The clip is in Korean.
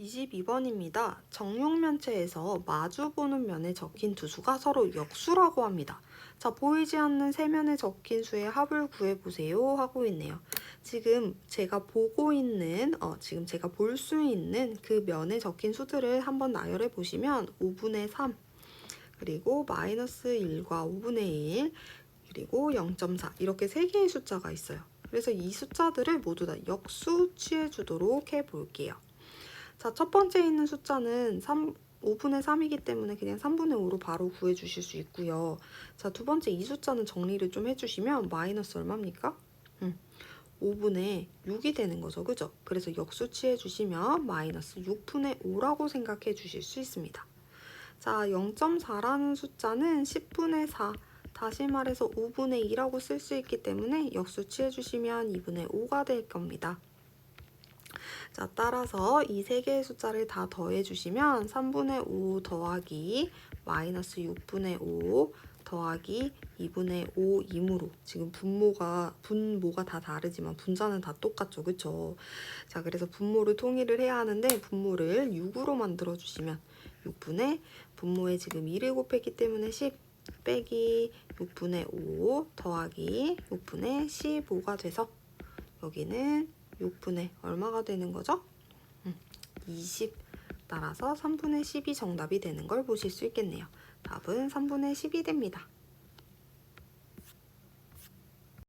22번입니다. 정육면체에서 마주 보는 면에 적힌 두 수가 서로 역수라고 합니다. 자, 보이지 않는 세 면에 적힌 수의 합을 구해보세요 하고 있네요. 지금 제가 보고 있는, 어, 지금 제가 볼 수 있는 그 면에 적힌 수들을 한번 나열해 보시면 5분의 3, 그리고 마이너스 1과 5분의 1, 그리고 0.4 이렇게 세 개의 숫자가 있어요. 그래서 이 숫자들을 모두 다 역수 취해 주도록 해 볼게요. 자, 첫 번째 있는 숫자는 3, 5분의 3이기 때문에 그냥 3분의 5로 바로 구해 주실 수 있고요. 자, 두 번째 이 숫자는 정리를 좀 해주시면 마이너스 얼마입니까? 음, 5분의 6이 되는 거죠. 그죠? 그래서 역수 취해 주시면 마이너스 6분의 5라고 생각해 주실 수 있습니다. 자, 0.4라는 숫자는 10분의 4, 다시 말해서 5분의 2라고 쓸 수 있기 때문에 역수 취해 주시면 2분의 5가 될 겁니다. 자, 따라서 이 세 개의 숫자를 다 더해 주시면 3분의 5 더하기 마이너스 6분의 5 더하기 2분의 5이므로 지금 분모가 분모가 다 다르지만 분자는 다 똑같죠. 그쵸? 자, 그래서 분모를 통일을 해야 하는데 분모를 6으로 만들어 주시면 6분의 분모에 지금 2를 곱했기 때문에 10 빼기 6분의 5 더하기 6분의 15가 돼서 여기는 6분의 얼마가 되는 거죠? 음, 20 따라서 3분의 10이 정답이 되는 걸 보실 수 있겠네요. 답은 3분의 10이 됩니다.